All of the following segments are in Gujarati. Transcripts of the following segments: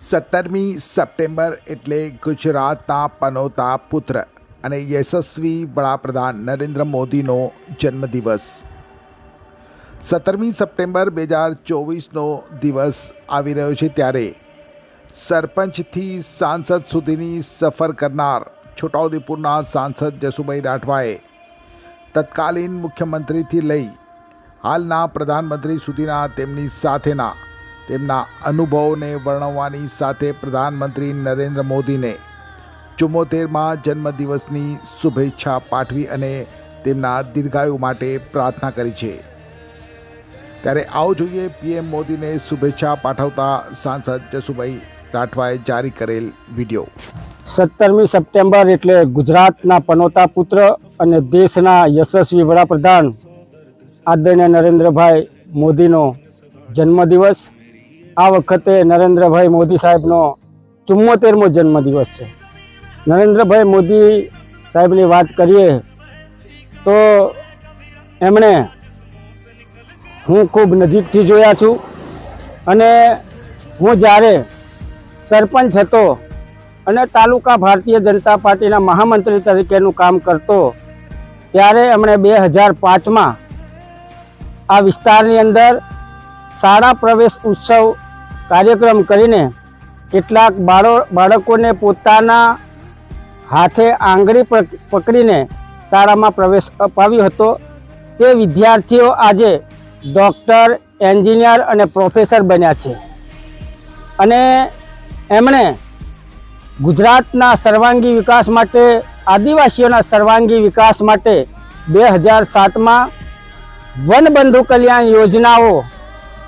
સત્તરમી સપ્ટેમ્બર એટલે ગુજરાતના પનોતા પુત્ર અને યશસ્વી વડાપ્રધાન નરેન્દ્ર મોદીનો જન્મદિવસ. સત્તરમી સપ્ટેમ્બર બે હજાર ચોવીસનો દિવસ આવી રહ્યો છે ત્યારે સરપંચથી સાંસદ સુધીની સફર કરનાર છોટાઉદેપુરના સાંસદ જસુભાઈ રાઠવાએ તત્કાલીન મુખ્યમંત્રીથી લઈ હાલના પ્રધાનમંત્રી સુધીના તેમની સાથેના તેમના અનુભવોને વર્ણવવાની સાથે પ્રધાનમંત્રી નરેન્દ્ર મોદીને ચુમ્મોતેરમાં જન્મદિવસની શુભેચ્છા પાઠવી અને તેમના દીર્ઘાયુ માટે પ્રાર્થના કરી છે. ત્યારે આવો જોઈએ, પીએમ મોદીને શુભેચ્છા પાઠવતા સાંસદ જસુભાઈ રાઠવાએ જારી કરેલ વીડિયો. સત્તરમી સપ્ટેમ્બર એટલે ગુજરાતના પનોતા પુત્ર અને દેશના યશસ્વી વડાપ્રધાન આદરણીય નરેન્દ્રભાઈ મોદીનો જન્મદિવસ. આ વખતે નરેન્દ્રભાઈ મોદી સાહેબનો ચુમ્મોતેરમો જન્મદિવસ છે. નરેન્દ્રભાઈ મોદી સાહેબની વાત કરીએ તો એમણે હું ખૂબ નજીકથી જોયા છું અને હું જ્યારે સરપંચ હતો અને તાલુકા ભારતીય જનતા પાર્ટીના મહામંત્રી તરીકેનું કામ કરતો ત્યારે એમણે બે હજાર પાંચમાં આ વિસ્તારની અંદર શાળા પ્રવેશ ઉત્સવ કાર્યક્રમ કરીને કેટલાક બાળો, બાળકોને પોતાના હાથે આંગળી પકડીને શાળામાં પ્રવેશ અપાવ્યો હતો. તે વિદ્યાર્થીઓ આજે ડૉક્ટર, એન્જિનિયર અને પ્રોફેસર બન્યા છે. અને એમણે ગુજરાતના સર્વાંગી વિકાસ માટે, આદિવાસીઓના સર્વાંગી વિકાસ માટે બે હજાર સાતમાં વનબંધુ કલ્યાણ યોજનાઓ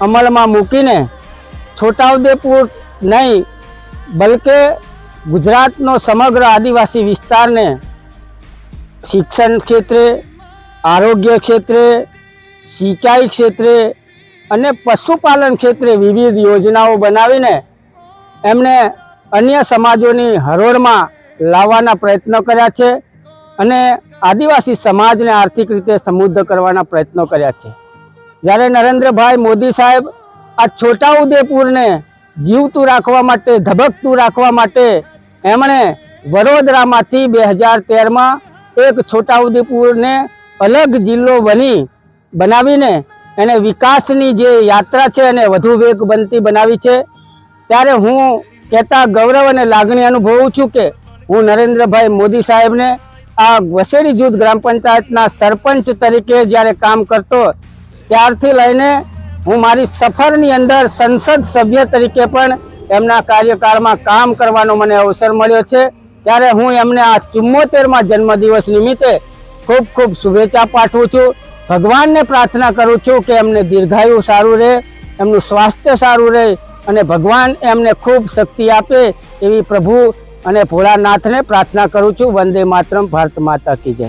અમલમાં મૂકીને છોટાઉદેપુર નહીં, બલકે ગુજરાતનો સમગ્ર આદિવાસી વિસ્તારને શિક્ષણ ક્ષેત્રે, આરોગ્ય ક્ષેત્રે, સિંચાઈ ક્ષેત્રે અને પશુપાલન ક્ષેત્રે વિવિધ યોજનાઓ બનાવીને એમણે અન્ય સમાજોની હરોળમાં લાવવાના પ્રયત્નો કર્યા છે અને આદિવાસી સમાજને આર્થિક રીતે સમૃદ્ધ કરવાના પ્રયત્નો કર્યા છે. જ્યારે નરેન્દ્રભાઈ મોદી સાહેબ આ છોટાઉદેપુરને જીવતું રાખવા માટે, ધબકતું રાખવા માટે એમણે વડોદરામાંથી બે હજાર તેરમાં એક છોટાઉદેપુરને અલગ જિલ્લો બની, બનાવીને એને વિકાસની જે યાત્રા છે એને વધુ વેગ બનતી બનાવી છે. ત્યારે હું કહેતા ગૌરવ અને લાગણી અનુભવું છું કે હું નરેન્દ્રભાઈ મોદી સાહેબને આ વસેડી જૂથ ગ્રામ પંચાયતના સરપંચ તરીકે જ્યારે કામ કરતો ત્યારથી લઈને હું મારી સફરની અંદર સંસદ સભ્ય તરીકે પણ એમના કાર્યકાળમાં કામ કરવાનો મને અવસર મળ્યો છે. ત્યારે હું એમને આ ચુમ્મોતેરમાં જન્મદિવસ નિમિત્તે ખૂબ ખૂબ શુભેચ્છા પાઠવું છું. ભગવાનને પ્રાર્થના કરું છું કે એમને દીર્ઘાયુ સારું રહે, એમનું સ્વાસ્થ્ય સારું રહે અને ભગવાન એમને ખૂબ શક્તિ આપે એવી પ્રભુ અને ભોળાનાથને પ્રાર્થના કરું છું. વંદે માતરમ, ભારત માતા કી જય.